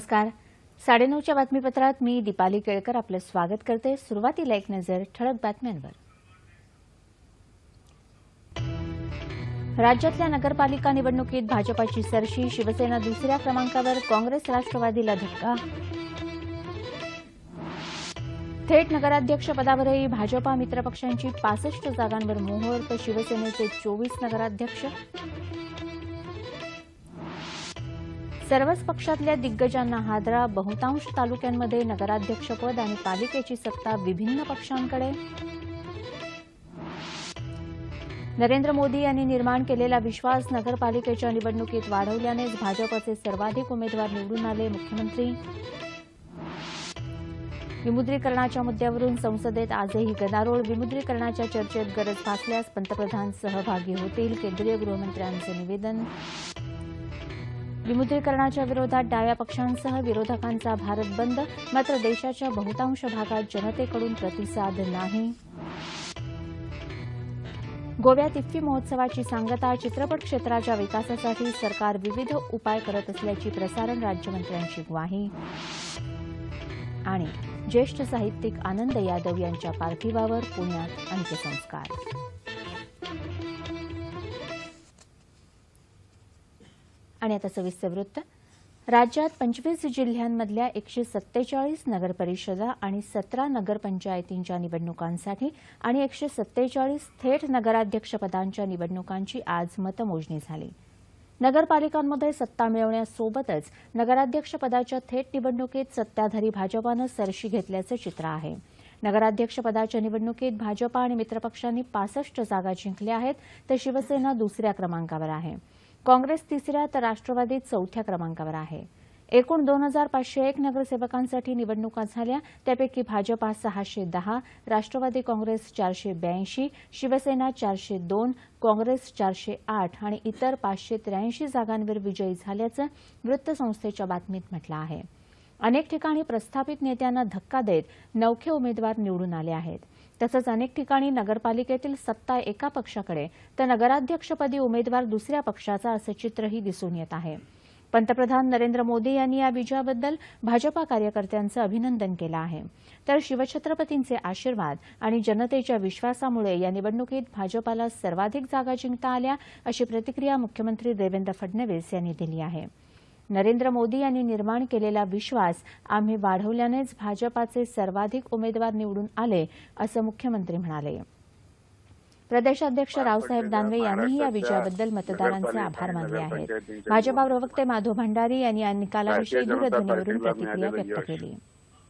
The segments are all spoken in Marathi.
नमस्कार. साडेनऊच्या बातमीपत्रात मी दीपाली केळकर आपलं स्वागत करते. सुरुवातीला एक नजर ठळक बातम्यांवर. राज्यातल्या नगरपालिका निवडणुकीत भाजपाची सरशी शिवसेना दुसऱ्या क्रमांकावर काँग्रेस राष्ट्रवादीला धक्का. थेट नगराध्यक्षपदावरही भाजपा मित्रपक्षांची पासष्ट जागांवर मोहोर तर शिवसेनेचे चोवीस नगराध्यक्ष. सर्वच पक्षातल्या दिग्गजांना हादरा बहुतांश तालुक्यांमध्ये नगराध्यक्षपद आणि पालिकेची सत्ता विभिन्न पक्षांकडे. नरेंद्र मोदी यांनी निर्माण केलेला विश्वास नगरपालिकेच्या निवडणुकीत वाढवल्यानेच भाजपचे सर्वाधिक उमेदवार निवडून आले मुख्यमंत्री. विमुद्रीकरणाच्या मुद्द्यावरून संसदेत आजही गदारोळ. विमुद्रीकरणाच्या चर्चेत गरज भासल्यास पंतप्रधान सहभागी होतील. केंद्रीय गृहमंत्र्यांचं निवेदन. विमुद्रीकरणाच्या विरोधात डाव्या पक्षांसह विरोधकांचा भारत बंद मात्र देशाच्या बहुतांश भागात जनतेकडून प्रतिसाद नाही. गोव्यात इफ्फी महोत्सवाची सांगता चित्रपट क्षेत्राच्या विकासासाठी सरकार विविध उपाय करत असल्याची प्रसारण राज्यमंत्र्यांची ग्वाही. आणि ज्येष्ठ साहित्यिक आनंद यादव यांच्या पार्थिवावर पुण्यात अंत्यसंस्कार. आणि आता सविस्तर वृत्त. राज्यात पंचवीस जिल्ह्यांमधल्या एकशे सत्तेचाळीस नगरपरिषदा आणि सतरा नगरपंचायतींच्या निवडणुकांसाठी आणि एकशे सत्तेचाळीस थेट नगराध्यक्षपदांच्या निवडणुकांची आज मतमोजणी झाली. नगरपालिकांमध्ये सत्ता मिळवण्यासोबतच नगराध्यक्षपदाच्या थेट निवडणुकीत सत्ताधारी भाजपानं सरशी घेतल्याचं चित्र आहे. नगराध्यक्षपदाच्या निवडणुकीत भाजपा आणि मित्रपक्षांनी पासष्ट जागा जिंकल्या आहेत तर शिवसेना दुसऱ्या क्रमांकावर आहे. काँग्रेस तिसऱ्या तर राष्ट्रवादी चौथ्या क्रमांकावर आहे. एकूण दोन हजार पाचशे एक नगरसेवकांसाठी निवडणुका झाल्या. त्यापैकी भाजपा सहाशे दहा राष्ट्रवादी काँग्रेस चारशे ब्याऐंशी शिवसेना चारशे दोन काँग्रेस चारशे आठ आणि इतर पाचशे त्र्याऐंशी जागांवर विजयी झाल्याचं वृत्तसंस्थेच्या बातमीत म्हटलं आहे. अनेक ठिकाणी प्रस्थापित नेत्यांना धक्का देत नवखे उमेदवार निवडून आले आहेत. तसंच अनेक ठिकाणी नगरपालिकेतील सत्ता एका पक्षाकडे तर नगराध्यक्षपदी उमेदवार दुसऱ्या पक्षाचा असं चित्रही दिसून येत आहे. पंतप्रधान नरेंद्र मोदी यांनी या विजयाबद्दल भाजपा कार्यकर्त्यांचं अभिनंदन केलं आहे. तर शिवछत्रपतींचे आशीर्वाद आणि जनतेच्या विश्वासामुळे या निवडणुकीत भाजपाला सर्वाधिक जागा जिंकता आल्या अशी प्रतिक्रिया मुख्यमंत्री देवेंद्र फडणवीस यांनी दिली आहे. नरेंद्र मोदी यांनी निर्माण केलेला विश्वास आम्ही वाढवल्यानेच भाजपाचे सर्वाधिक उमेदवार निवडून आले असं मुख्यमंत्री म्हणाले. प्रदेशाध्यक्ष रावसाहेब दानवे यांनीही या विजयाबद्दल मतदारांचे आभार मानले आहेत. भाजपा प्रवक्ते माधव भंडारी यांनी या निकालाविषयी दूरध्वनीवरून प्रतिक्रिया व्यक्त केली.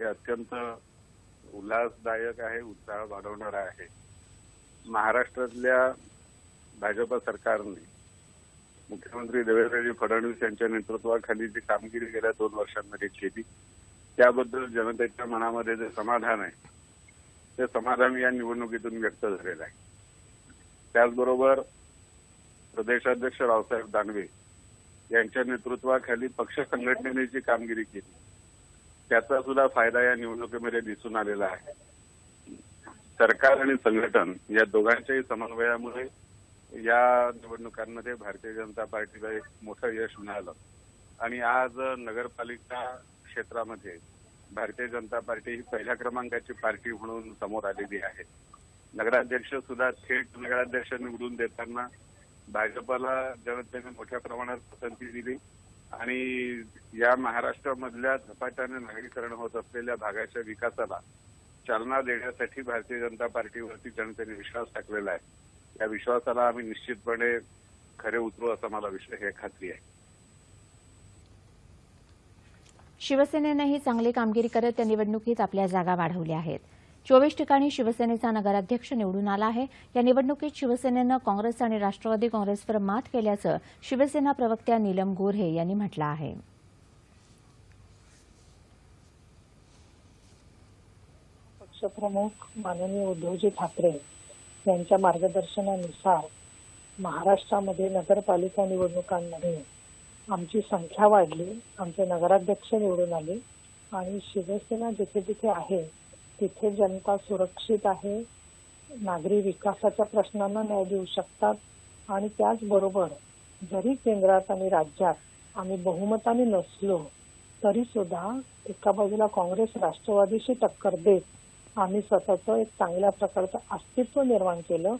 हे अत्यंत उल्हासदायक आहे उत्साह वाढवणारा आहे. महाराष्ट्रातल्या भाजप सरकारने मुख्यमंत्री देवेंद्रजी फडणवीस यांच्या नेतृत्वाखाली जी कामगिरी गेल्या दोन वर्षांमध्ये केली त्याबद्दल जनतेच्या मनामध्ये जे समाधान आहे ते समाधान या निवडणुकीतून व्यक्त झालेलं आहे. त्याचबरोबर प्रदेशाध्यक्ष रावसाहेब दानवे यांच्या नेतृत्वाखाली पक्ष संघटनेने जी कामगिरी केली त्याचा सुद्धा फायदा या निवडणुकीमध्ये दिसून आलेला आहे. सरकार आणि संघटन या दोघांच्याही समन्वयामुळे या निवडणुकांमध्ये भारतीय जनता पार्टीला एक मोठं यश मिळालं. आणि आज नगरपालिका क्षेत्रामध्ये भारतीय जनता पार्टी ही पहिल्या क्रमांकाची पार्टी म्हणून समोर आलेली आहे. नगराध्यक्ष सुद्धा थेट नगराध्यक्ष निवडून देताना भाजपला जनतेने मोठ्या प्रमाणात पसंती दिली आणि या महाराष्ट्रामधल्या झपाट्याने नागरीकरण होत असलेल्या भागाच्या विकासाला चालना देण्यासाठी भारतीय जनता पार्टीवरती जनतेने विश्वास टाकलेला आहे. या विश्वासाला आम्ही निश्चितपणे खरे उतरू असं मला विश्वास हे खात्री आहे. शिवसेनेनंही चांगली कामगिरी करत या निवडणुकीत आपल्या जागा वाढवल्या आहेत. चोवीस ठिकाणी शिवसेनेचा नगराध्यक्ष निवडून आला आहे. या निवडणुकीत शिवसेनेनं काँग्रेस आणि राष्ट्रवादी काँग्रेसवर मात केल्याचं शिवसेना प्रवक्त्या नीलम गोऱ्हे यांनी म्हटलं आहे. पक्षप्रमुख माननीय उद्धवजी ठाकरे यांच्या मार्गदर्शनानुसार महाराष्ट्रामध्ये नगरपालिका निवडणुकांमध्ये आमची संख्या वाढली. आमचे नगराध्यक्ष निवडून आले. आणि शिवसेना जिथे जिथे आहे तिथे जनता सुरक्षित आहे. नागरी विकासाच्या प्रश्नांना न्याय देऊ शकतात. आणि त्याचबरोबर जरी केंद्रात आणि राज्यात आम्ही बहुमताने नसलो तरी सुद्धा एका बाजूला काँग्रेस राष्ट्रवादीशी टक्कर देत आम्ही स्वतःचं एक चांगल्या प्रकारचं अस्तित्व निर्माण केलं.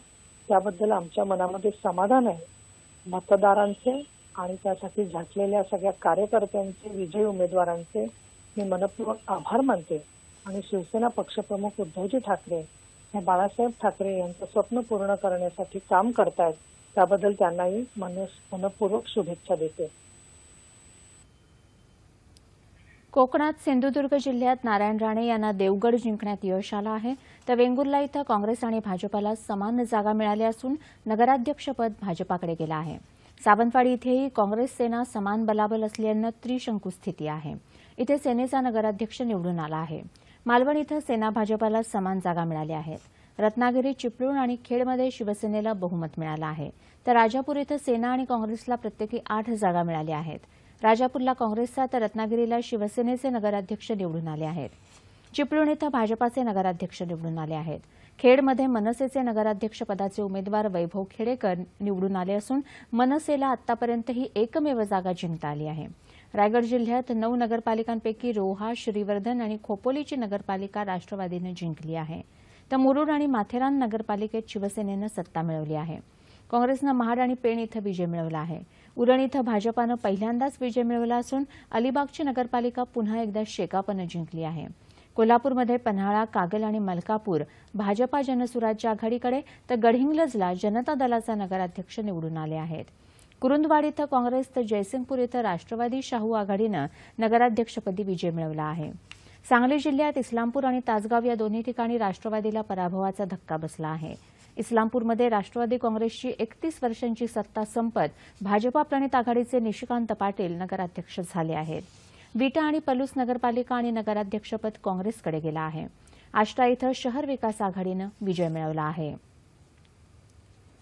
त्याबद्दल आमच्या मनामध्ये समाधान आहे. मतदारांचे आणि त्यासाठी झटलेल्या सगळ्या कार्यकर्त्यांचे विजयी उमेदवारांचे मी मनपूर्वक आभार मानते. आणि शिवसेना पक्षप्रमुख उद्धवजी ठाकरे हे बाळासाहेब ठाकरे यांचं स्वप्न पूर्ण करण्यासाठी काम करतायत. त्याबद्दल त्यांनाही मनपूर्वक शुभेच्छा देते. कोकणात सिंधुदुर्ग जिल्ह्यात नारायण राणे यांना देवगड जिंकण्यात यश आलं आहे. तर वेंगुर्ला इथं काँग्रेस आणि भाजपाला समान जागा मिळाल्या असून नगराध्यक्षपद भाजपाकडे गेलं आहे. सावंतवाडी इथेही काँग्रेस सेना समान बलाबल असल्यानं त्रिशंकू स्थिती आहे. इथे सेनेचा नगराध्यक्ष निवडून आला आहे. मालवण इथं सेना भाजपाला समान जागा मिळाल्या आहेत. रत्नागिरी चिपळूण आणि खेडमध्ये शिवसेनेला बहुमत मिळालं आहे. तर राजापूर इथं सेना आणि काँग्रेसला प्रत्येकी आठ जागा मिळाल्या आहेत. राजापूरला काँग्रेसचा तर रत्नागिरीला शिवसेनेचे नगराध्यक्ष निवडून आले आहेत. चिपळूण इथं भाजपाचे नगराध्यक्ष निवडून आले आहेत. खेडमध्ये मनसेचे नगराध्यक्षपदाचे उमेदवार वैभव खेडेकर निवडून आले असून मनसेला आतापर्यंत ही एकमेव जागा जिंकता आली आहे. रायगड जिल्ह्यात नऊ नगरपालिकांपैकी रोहा श्रीवर्धन आणि खोपोलीची नगरपालिका राष्ट्रवादीनं जिंकली आहे. तर मुरुड आणि माथेरान नगरपालिकेत शिवसेनेनं सत्ता मिळवली आहे. काँग्रेसनं महाड आणि पेण इथं विजय मिळवला आहे. उरण इथं भाजपानं पहिल्यांदाच विजय मिळवला असून अलिबागची नगरपालिका पुन्हा एकदा शेकापनं जिंकली आहे. कोल्हापूरमध्ये पन्हाळा कागल आणि मलकापूर भाजपा जनसुराज्य आघाडीकडे तर गडहिंग्लजला जनता दलाचा नगराध्यक्ष निवडून आले आहेत. कुरुंदवाड इथं काँग्रेस तर जयसिंगपूर इथं राष्ट्रवादी शाहू आघाडीनं नगराध्यक्षपदी विजय मिळवला आहे. सांगली जिल्ह्यात इस्लामपूर आणि तासगाव या दोन्ही ठिकाणी राष्ट्रवादीला पराभवाचा धक्का बसला आहे. इस्लामपूरमध्ये राष्ट्रवादी काँग्रेसची एकतीस वर्षांची सत्ता संपत भाजपा प्रणित आघाडीचे निशिकांत पाटील नगराध्यक्ष झाले आहेत. विटा आणि पलूस नगरपालिका आणि नगराध्यक्षपद काँग्रेसकडे गेलं आहे. आष्टा इथं शहर विकास आघाडीनं विजय मिळवला आहे.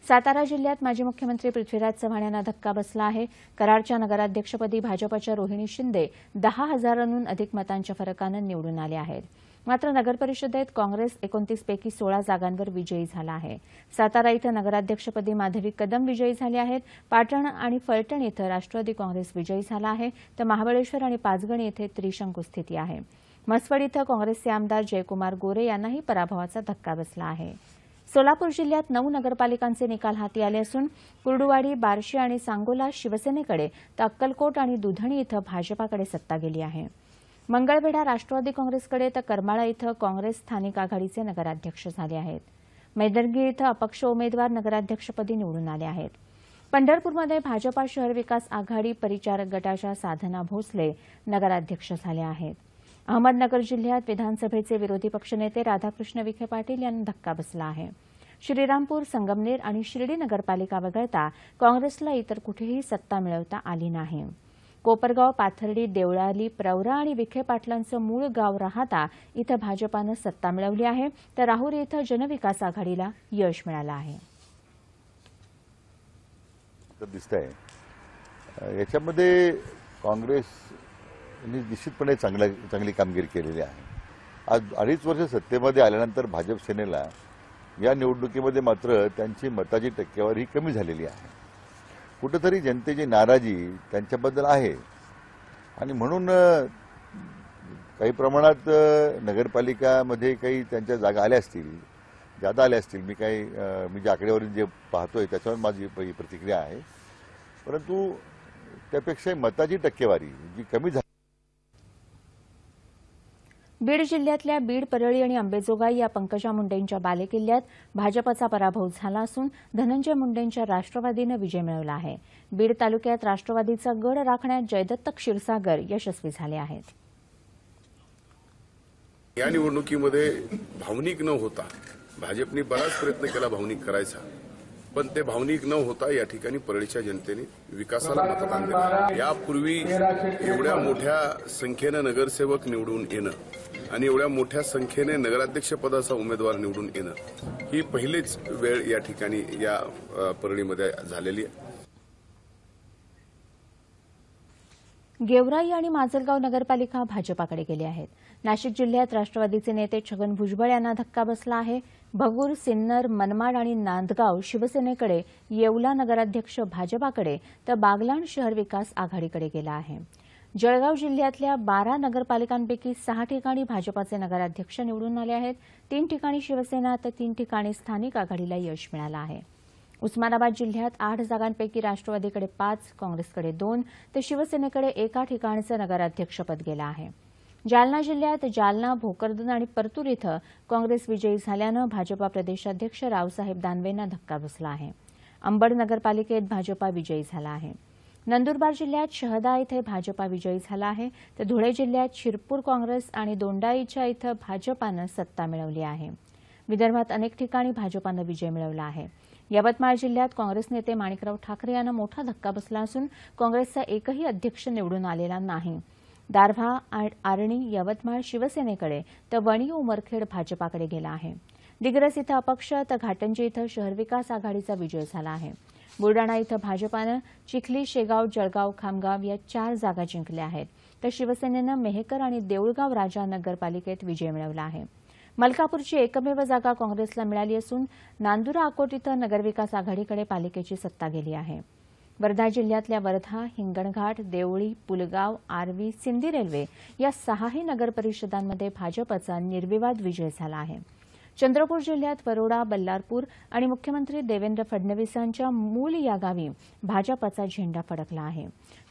सातारा जिल्ह्यात माजी मुख्यमंत्री पृथ्वीराज चव्हाण यांना धक्का बसला आहे. कराडच्या नगराध्यक्षपदी भाजपच्या रोहिणी शिंदे दहा हजारांहून अधिक मतांच्या फरकानं निवडून आले आहेत. मात्र नगरपरिषदेत काँग्रेस एकोणतीसपैकी सोळा जागांवर विजयी झाला आहे. सातारा इथं नगराध्यक्षपदी माधवी कदम विजयी झाले आहेत. पाटण आणि फलटण इथं राष्ट्रवादी काँग्रेस विजयी झाला आहे. तर महाबळेश्वर आणि पाचगणी इथे त्रिशंकू स्थिती आहे. मसवड इथं काँग्रेसचे आमदार जयकुमार गोरे यांनाही पराभवाचा धक्का बसला आहे. सोलापूर जिल्ह्यात नऊ नगरपालिकांचे निकाल हाती आले असून कुर्डुवाडी बार्शी आणि सांगोला शिवसेनेकडे तर अक्कलकोट आणि दुधणी इथं भाजपाकडे सत्ता गेली आहे. मंगळवेढा राष्ट्रवादी काँग्रेसकडे तर करमाळा इथं काँग्रेस स्थानिक आघाडीचे नगराध्यक्ष झाले आहेत. मैदरगी इथं अपक्ष उमेदवार नगराध्यक्षपदी निवडून आले आहेत. पंढरपूरमध्ये भाजपा शहर विकास आघाडी परिचारक गटाच्या साधना भोसले नगराध्यक्ष झाल्या आहेत. अहमदनगर जिल्ह्यात विधानसभेचे विरोधी पक्षनेते राधाकृष्ण विखे पाटील यांना धक्का बसला आहे. श्रीरामपूर संगमनेर आणि शिर्डी नगरपालिका वगळता काँग्रेसला इतर कुठेही सत्ता मिळवता आली नाही. कोपरगाव पाथर्डी देवळाली प्रवरा आणि विखे पाटलांचं मूळ गाव राहता इथं भाजपानं सत्ता मिळवली आहे. तर राहुरी इथं जनविकास आघाडीला यश मिळालं आहे. दिसत आहे याच्यामध्ये काँग्रेस निश्चितपणे चांगल्या चांगली कामगिरी केलेली आहे. आज अडीच वर्ष सत्तेमध्ये आल्यानंतर भाजप सेनेला या निवडणुकीमध्ये मात्र त्यांची मताची टक्केवारी कमी झालेली आहे. कुठंतरी जनतेची नाराजी त्यांच्याबद्दल आहे. आणि म्हणून काही प्रमाणात नगरपालिकामध्ये काही त्यांच्या जागा आल्या असतील जादा आल्या असतील. मी काही मी ज्या आकडेवारी जे पाहतोय त्याच्यावर माझी प्रतिक्रिया आहे. परंतु त्यापेक्षा मताची टक्केवारी जी कमी झाली बीड जिल्ह्यातल्या बीड परळी आणि अंबेजोगाई या पंकजा मुंडेंच्या बालेकिल्ल्यात भाजपचा पराभव झाला असून धनंजय मुंडेंच्या राष्ट्रवादीनं विजय मिळवला आहे. बीड तालुक्यात राष्ट्रवादीचा गड राखण्यात जयदत्त क्षीरसागर यशस्वी झाले आहेत. या निवडणुकीमध्ये भावनिक न होता भाजपने बराच प्रयत्न केला भावनिक करायचा. पण ते भावनिक न होता या ठिकाणी परळीच्या जनतेने विकासाला मतदान दिलं. यापूर्वी एवढ्या मोठ्या संख्येनं नगरसेवक निवडून येणं आणि एवढ्या मोठ्या संख्येने नगराध्यक्ष पदाचा उमेदवार निवडून येणं ही पहिलीच वेळ या ठिकाणी या अ, परळीमध्ये झालेली आहे. गेवराई आणि माजलगाव नगरपालिका भाजपाकडे गेली आहेत. नाशिक जिल्ह्यात राष्ट्रवादीचे नेते छगन भुजबळ यांना धक्का बसला आहे. भगूर सिन्नर मनमाड आणि नांदगाव शिवसेनेकडे येवला नगराध्यक्ष भाजपाकडे तर बागलाण शहर विकास आघाडीकडे गेला आहे. जळगाव जिल्ह्यातल्या बारा नगरपालिकांपैकी सहा ठिकाणी भाजपाचे नगराध्यक्ष निवडून आले आहेत. तीन ठिकाणी शिवसेना तर तीन ठिकाणी स्थानिक आघाडीला यश मिळालं आहे. उस्मानाबाद जिल्ह्यात आठ जागांपैकी राष्ट्रवादीकडे पाच काँग्रेसकडे दोन तर शिवसेनेकडे एका ठिकाणचं नगराध्यक्षपद गेलं आहे. जालना जिल्ह्यात जालना भोकरदन आणि परतूर इथं काँग्रेस विजयी झाल्यानं भाजपा प्रदेशाध्यक्ष रावसाहेब दानवेंना धक्का बसला आहे. अंबड नगरपालिकेत भाजपा विजयी झाला आहे. नंदुरबार जिल्ह्यात शहदा इथे भाजपा विजयी झाला आहे. तर धुळे जिल्ह्यात शिरपूर काँग्रेस आणि दोंडाईच्या इथं भाजपानं सत्ता मिळवली आहे. विदर्भात अनेक ठिकाणी भाजपानं विजय मिळवला आहे. यवतमाळ जिल्ह्यात काँग्रेस नेते माणिकराव ठाकरे यांना मोठा धक्का बसला असून काँग्रेसचा एकही अध्यक्ष निवडून आलेला नाही. दारव्हा आर्णी यवतमाळ शिवसेनेकडे तर वणी उमरखेड भाजपाकडे गेला आहे. दिग्रस इथं अपक्ष तर घाटंजी इथं शहर विकास आघाडीचा विजय झाला आहे. बुलडाणा इथं भाजपानं चिखली शेगाव जळगाव खामगाव या चार जागा जिंकल्या आहेत. तर शिवसेनेनं मेहकर आणि देऊळगाव राजा नगरपालिकेत विजय मिळवला आहे. मलकापूरची एकमेव जागा काँग्रेसला मिळाली असून नांदुरा अकोट इथं नगरविकास आघाडीकडे पालिकेची सत्ता गेली आहे. वर्धा जिल्ह्यातल्या वर्धा हिंगणघाट देवळी पुलगाव आर्वी सिंधी रेल्वे या सहाही नगरपरिषदांमध्ये भाजपचा निर्विवाद विजय झाला आहे. चंद्रपूर जिल्ह्यात वरोडा बल्लारपूर आणि मुख्यमंत्री देवेंद्र फडणवीसांच्या मूल या गावी भाजपाचा झेंडा फडकला आहे.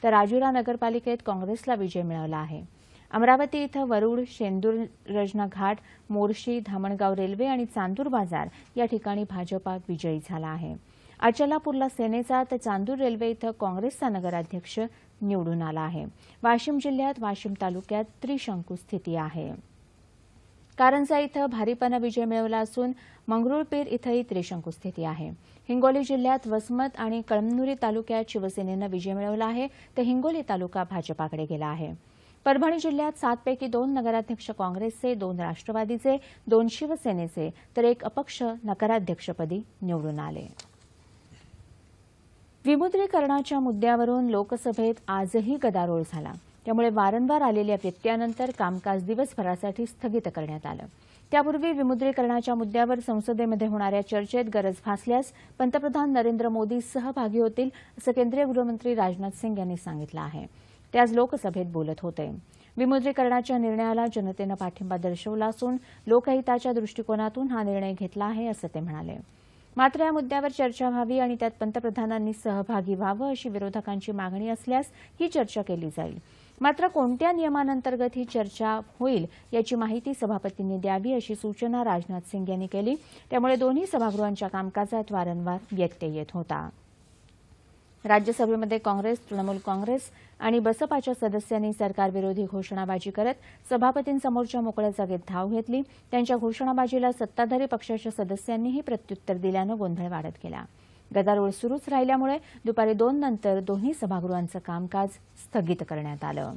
तर राजुरा नगरपालिकेत काँग्रेसला विजय मिळवला आहे. अमरावती इथं वरुड शेंदूर रजना घाट मोर्शी धामणगाव रेल्वे आणि चांदूर बाजार या ठिकाणी भाजपा विजयी झाला आहे. अचलापूरला सेनेचा तर चांदूर रेल्वे इथं काँग्रेसचा नगराध्यक्ष निवडून आला आहे. वाशिम जिल्ह्यात वाशिम तालुक्यात त्रिशंकू स्थिती आहे. कारंजा इथं भारीपणा विजय मिळवला असून मंगरुळपीर इथंही त्रिशंकू स्थिती आहे. हिंगोली जिल्ह्यात वसमत आणि कळमनुरी तालुक्यात शिवसेनेनं विजय मिळवला आहे तर हिंगोली तालुका भाजपाकडे गेला आहे. परभणी जिल्ह्यात सातपैकी दोन नगराध्यक्ष काँग्रेसचे दोन राष्ट्रवादीचे दोन शिवसेनेचे तर एक अपक्ष नगराध्यक्षपदी निवडून आले. विमुद्रीकरणाच्या मुद्द्यावरून लोकसभेत आजही गदारोळ झाला. त्यामुळे वारंवार आलेल्या व्यत्ययानंतर कामकाज दिवसभरासाठी स्थगित करण्यात आलं. त्यापूर्वी विमुद्रीकरणाच्या मुद्द्यावर संसदेमध्ये होणाऱ्या चर्चेत गरज भासल्यास पंतप्रधान नरेंद्र मोदी सहभागी होतील असं केंद्रीय गृहमंत्री राजनाथ सिंग यांनी सांगितलं आहे. ते आज लोकसभेत बोलत होते. विमुद्रीकरणाच्या निर्णयाला जनतेनं पाठिंबा दर्शवला असून लोकहिताच्या दृष्टिकोनातून हा निर्णय घेतला आहे असं ते म्हणाले. मात्र या मुद्द्यावर चर्चा व्हावी आणि त्यात पंतप्रधानांनी सहभागी व्हावं अशी विरोधकांची मागणी असल्यास ही चर्चा केली जाईल. मात्र कोणत्या नियमांतर्गत ही चर्चा होईल याची माहिती सभापतींनी द्यावी अशी सूचना राजनाथ सिंग यांनी केली. त्यामुळे दोन्ही सभागृहांच्या कामकाजात वारंवार व्यत्यय येत होता. राज्यसभेमध्ये काँग्रेस तृणमूल काँग्रेस आणि बसपाच्या सदस्यांनी सरकारविरोधी घोषणाबाजी करत सभापतींसमोरच्या मोकळ्या जागेत धाव घेतली. त्यांच्या घोषणाबाजीला सत्ताधारी पक्षाच्या सदस्यांनीही प्रत्युत्तर दिल्यानं गोंधळ वाढत गेला. गदारोळ सुरूच राहिल्यामुळे दुपारी दोन नंतर दोन्ही सभागृहांचं कामकाज स्थगित करण्यात आलं.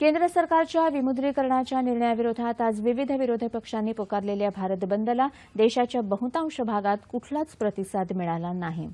केंद्र सरकारच्या विमुद्रीकरणाच्या निर्णयाविरोधात आज विविध विरोधी पक्षांनी पुकारलेल्या भारत बंदला देशाच्या बहुतांश भागात कुठलाच प्रतिसाद मिळाला नाही.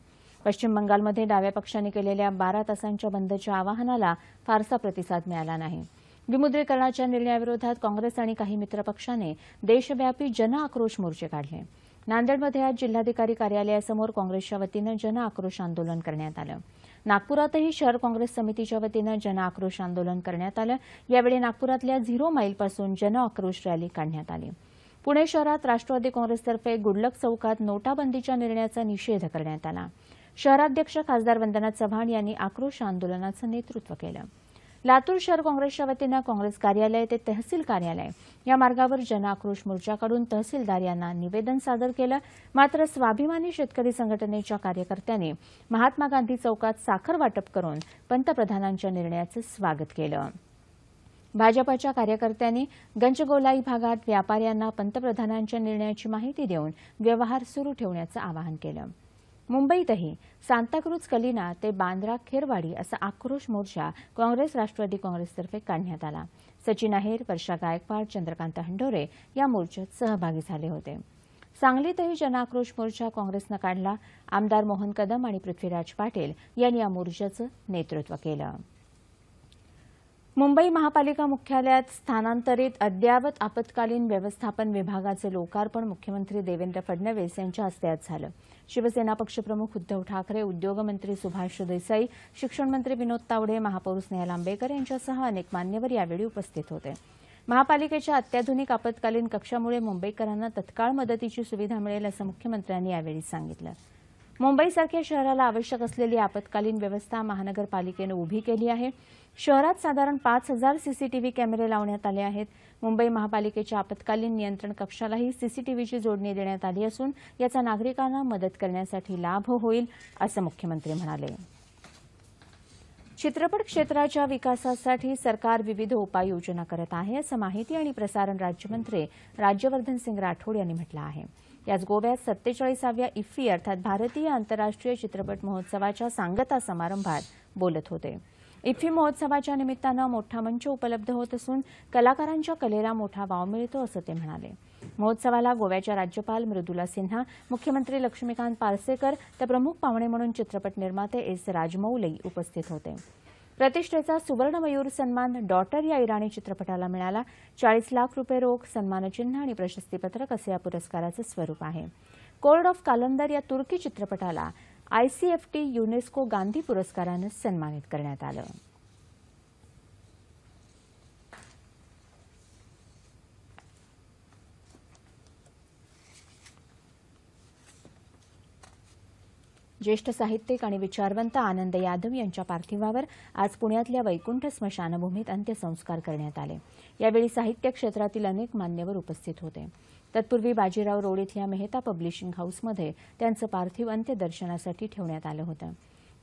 पश्चिम बंगालमध्ये डाव्या पक्षांनी केलेल्या बारा तासांच्या बंदच्या आवाहनाला फारसा प्रतिसाद मिळाला नाही. विमुद्रीकरणाच्या निर्णयाविरोधात काँग्रेस आणि काही मित्रपक्षांनी देशव्यापी जनआक्रोश मोर्चे काढले. नांदेडमध्ये आज जिल्हाधिकारी कार्यालयासमोर काँग्रेसच्या वतीनं जनआक्रोश आंदोलन करण्यात आलं. नागपुरातही शहर काँग्रेस समितीच्या वतीनं जनआक्रोश आंदोलन करण्यात आलं. यावेळी नागपुरातल्या झिरो माईलपासून जनआक्रोश रॅली काढण्यात आली. पुणे शहरात राष्ट्रवादी काँग्रेसतर्फे गुडलक चौकात नोटाबंदीच्या निर्णयाचा निषेध करण्यात आला. शहराध्यक्ष खासदार वंदना चव्हाण यांनी आक्रोश आंदोलनाचं नेतृत्व केलं. लातूर शहर काँग्रेसच्या वतीनं काँग्रेस कार्यालय ते तहसील कार्यालय या मार्गावर जनआक्रोश मोर्चाकडून तहसीलदार यांना निवेदन सादर केलं. मात्र स्वाभिमानी शेतकरी संघटनेच्या कार्यकर्त्यांनी महात्मा गांधी चौकात साखर वाटप करून पंतप्रधानांच्या निर्णयाचं स्वागत केलं. भाजपाच्या कार्यकर्त्यांनी गंजगोलाई भागात व्यापाऱ्यांना पंतप्रधानांच्या निर्णयाची माहिती देऊन व्यवहार सुरू ठेवण्याचं आवाहन केलं. मुंबईतही सांताक्रूज कलिना ते बांद्रा खेरवाडी असा आक्रोश मोर्चा काँग्रेस राष्ट्रवादी काँग्रेसतर्फे काढण्यात आला. सचिन अहेर वर्षा गायकवाड चंद्रकांत हंडोरे या मोर्चात सहभागी झाले होते. सांगलीतही जनाक्रोश मोर्चा काँग्रेसनं काढला. आमदार मोहन कदम आणि पृथ्वीराज पाटील यांनी या मोर्चाचं नेतृत्व केलं. मुंबई महापालिका मुख्यालयात स्थानांतरित अद्ययावत आपत्कालीन व्यवस्थापन विभागाचे लोकार्पण मुख्यमंत्री देवेंद्र फडणवीस यांच्या हस्ते आज झालं. शिवसेना पक्षप्रमुख उद्धव ठाकरे उद्योगमंत्री सुभाष देसाई शिक्षणमंत्री विनोद तावडे महापौर स्नेहल आंबेकर यांच्यासह अनेक मान्यवर यावेळी उपस्थित होते. महापालिकेच्या अत्याधुनिक आपत्कालीन कक्षामुळे मुंबईकरांना तत्काळ मदतीची सुविधा मिळेल असं मुख्यमंत्र्यांनी यावेळी सांगितलं. मुंबईसारख्या शहराला आवश्यक असलेली आपत्कालीन व्यवस्था महानगरपालिकेनं उभी केली आहे. शहरात साधारण पाच हजार सीसीटीव्ही कॅमेरे लावण्यात आले आहेत. मुंबई महापालिकेच्या आपत्कालीन नियंत्रण कक्षालाही सीसीटीव्हीची जोडणी देण्यात आली असून याचा नागरिकांना मदत करण्यासाठी लाभ होईल असं मुख्यमंत्री म्हणाले. चित्रपट क्षेत्राच्या विकासासाठी सरकार विविध उपाययोजना करत आहे असं माहिती आणि प्रसारण राज्यमंत्री राज्यवर्धन सिंग राठोड यांनी म्हटलं आहे. याच गोव्यात सत्तेचाळीसाव्या इफ्फी अर्थात भारतीय आंतरराष्ट्रीय चित्रपट महोत्सवाच्या सांगता समारंभात बोलत होते. इफ्फी महोत्सवाच्या निमित्तानं मोठा मंच उपलब्ध होत असून कलाकारांच्या कलेला मोठा वाव मिळतो असं ते म्हणाले. महोत्सवाला गोव्याच्या राज्यपाल मृदुला सिन्हा मुख्यमंत्री लक्ष्मीकांत पार्सेकर तर प्रमुख पाहुणे म्हणून चित्रपट निर्माते एस राजमौली उपस्थित होते. प्रतिष्ठेचा सुवर्णमयूर सन्मान डॉटर या इराणी चित्रपटाला मिळाला. चाळीस लाख रुपये रोख सन्मानचिन्ह आणि प्रशस्तीपत्रक असे या पुरस्काराचं स्वरूप आहे. कोर्ट ऑफ कालंदर या तुर्की चित्रपटाला आयसीएफटी युनेस्को गांधी पुरस्कारानं सन्मानित करण्यात आलं. ज्येष्ठ साहित्यिक आणि विचारवंत आनंद यादव यांच्या पार्थिवावर आज पुण्यातल्या वैकुंठ स्मशानभूमीत अंत्यसंस्कार करण्यात आले. यावेळी साहित्य क्षेत्रातील अनेक मान्यवर उपस्थित होते. तत्पूर्वी बाजीराव रोड इथल्या मेहता पब्लिशिंग हाऊसमध्ये त्यांचं पार्थिव अंत्यदर्शनासाठी ठेवण्यात आलं होतं.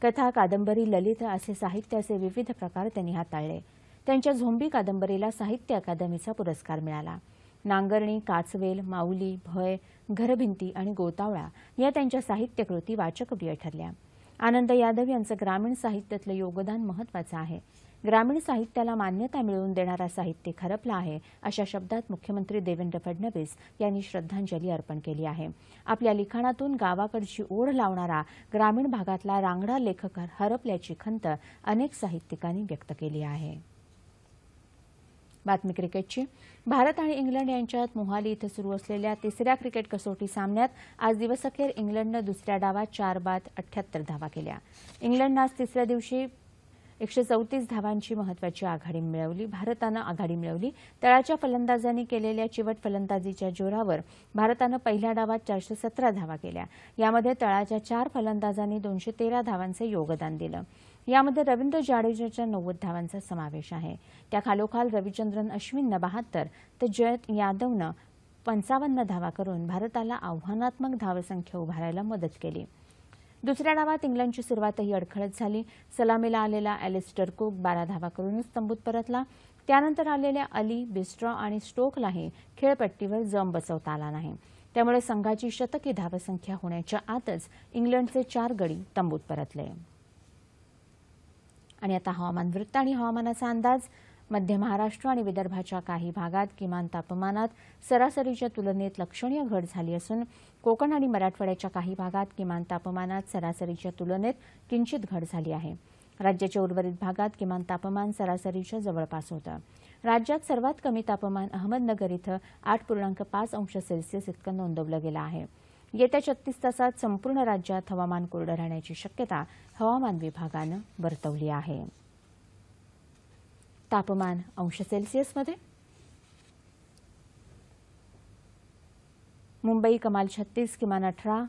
कथा कादंबरी ललित असे साहित्याचे विविध प्रकार त्यांनी हाताळले. त्यांच्या झोंबी कादंबरीला साहित्य अकादमीचा पुरस्कार मिळाला. नांगरणी काचवेल माऊली भय घरभिंती आणि गोतावळा या त्यांच्या साहित्यकृती वाचकप्रिय ठरल्या. आनंद यादव यांचं ग्रामीण साहित्यातलं योगदान महत्वाचं आहे. ग्रामीण साहित्याला मान्यता मिळवून देणारा साहित्य खरपला आहे अशा शब्दात मुख्यमंत्री देवेंद्र फडणवीस यांनी श्रद्धांजली अर्पण केली आहे. आपल्या लिखाणातून गावाकडची ओढ लावणारा ग्रामीण भागातला रांगडा लेखक हरपल्याची खंत अनेक साहित्यिकांनी व्यक्त केली आहे. बातमी क्रिकेटची. भारत आणि इंग्लंड यांच्यात मोहाली इथं सुरू असलेल्या तिसऱ्या क्रिकेट कसोटी सामन्यात आज दिवसअखेर इंग्लंडनं दुसऱ्या डावात चार बाद अठ्याहत्तर धावा केल्या. इंग्लंडनं आज तिसऱ्या दिवशी एकशे चौतीस धावांची महत्वाची आघाडी मिळवली. भारतानं आघाडी मिळवली. तळाच्या फलंदाजांनी केलेल्या चिवट फलंदाजीच्या जोरावर भारतानं पहिल्या डावात चारशे सतरा धावा केल्या. यामध्ये तळाच्या चार फलंदाजांनी दोनशे तेरा धावांचं योगदान दिलं. यामध्ये रवींद्र जाडेजाच्या नव्वद धावांचा समावेश आहे. त्या खालोखाल रविचंद्रन अश्विननं बहात्तर तर जयंत यादवनं पंचावन्न धावा करून भारताला आव्हानात्मक धावसंख्या उभारायला मदत केली. दुसऱ्या डावात इंग्लंडची सुरुवातही अडखळत झाली. सलामीला आलेला अॅलिस्टर कुक बारा धावा करूनच तंबूत परतला. त्यानंतर आलेल्या अली बिस्ट्रॉ आणि स्टोकलाही खेळपट्टीवर जम बसवता आला नाही. त्यामुळे संघाची शतकी धावसंख्या होण्याच्या आतच इंग्लंडचे चार गडी तंबूत परतले. आणि आता हवामान वृत्त आणि हवामानाचा अंदाज. मध्य महाराष्ट्र आणि विदर्भाच्या काही भागात किमान तापमानात सरासरीच्या तुलनेत लक्षणीय घट झाली असून कोकण आणि मराठवाड्याच्या काही भागात किमान तापमानात सरासरीच्या तुलनेत किंचित घट झाली आहे. राज्याच्या उर्वरित भागात किमान तापमान सरासरीच्या जवळपास होतं. राज्यात सर्वात कमी तापमान अहमदनगर इथं आठ पूर्णांक पाच अंश सेल्सिअस इतकं नोंदवलं गेलं आहे. येत्या छत्तीस तासात संपूर्ण राज्यात हवामान कोरडं राहण्याची शक्यता हवामान विभागानं वर्तवली आहे. तापमान अंश सेल्सिअसमध्ये मुंबई कमाल छत्तीस किमान अठरा.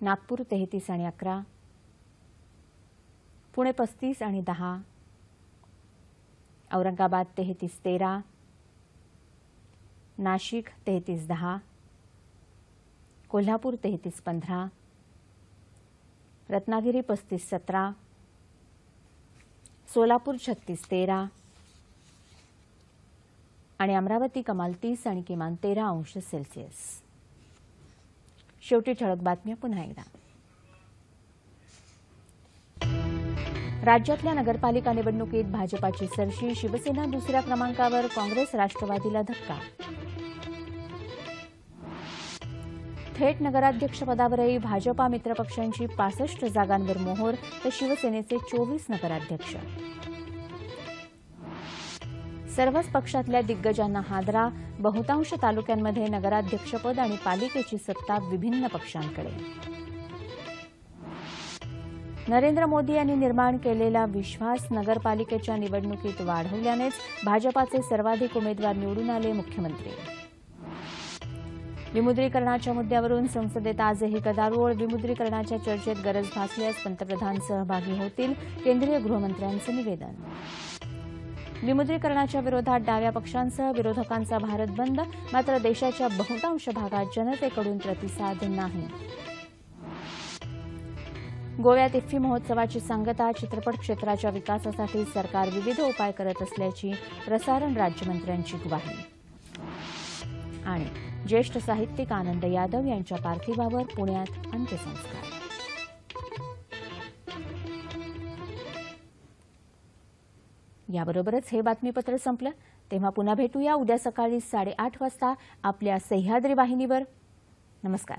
नागपूर तेहतीस आणि अकरा. पुणे पस्तीस आणि दहा. औरंगाबाद तेहतीस तेरा. नाशिक तेहतीस दहा. कोल्हापूर तेहतीस पंधरा. रत्नागिरी पस्तीस सतरा. सोलापूर छत्तीस तेरा. आणि अमरावती कमाल तीस आणि किमान तेरा अंश सेल्सिअस. शेवटी ठळक बातम्या पुन्हा एकदा. राज्यातल्या नगरपालिका निवडणुकीत भाजपाची सरशी शिवसेना दुसऱ्या क्रमांकावर काँग्रेस राष्ट्रवादीला धक्का थेट नगराध्यक्षपदावरही भाजपा मित्रपक्षांची पासष्ट जागांवर मोहोर तर शिवसेनेचे चोवीस नगराध्यक्ष. सर्वच पक्षातल्या दिग्गजांना हादरा बहुतांश तालुक्यांमध्ये नगराध्यक्षपद आणि पालिकेची सत्ता विभिन्न पक्षांकडे. नरेंद्र मोदी यांनी निर्माण केलेला विश्वास नगरपालिकेच्या निवडणुकीत वाढवल्यानेच भाजपाचे सर्वाधिक उमेदवार निवडून आले मुख्यमंत्री. विमुद्रीकरणाच्या मुद्द्यावरून संसदेत आजही गदारोळ. विमुद्रीकरणाच्या चर्चेत गरज भासल्यास पंतप्रधान सहभागी होतील. केंद्रीय गृहमंत्र्यांचं निवेदन. विमुद्रीकरणाच्या विरोधात डाव्या पक्षांसह विरोधकांचा भारत बंद. मात्र देशाच्या बहुतांश भागात जनतेकडून प्रतिसाद नाही. गोव्यात इफ्फी महोत्सवाची सांगता चित्रपट क्षेत्राच्या विकासासाठी सरकार विविध उपाय करत असल्याची प्रसारण राज्यमंत्र्यांची ग्वाही. आणि ज्येष्ठ साहित्यिक आनंद यादव यांच्या पार्थिवावर पुण्यात अंत्यसंस्कार. याबरोबरच हे बातमीपत्र संपलं. तेव्हा पुन्हा भेटूया उद्या सकाळी साडेआठ वाजता आपल्या सह्याद्री वाहिनीवर. नमस्कार.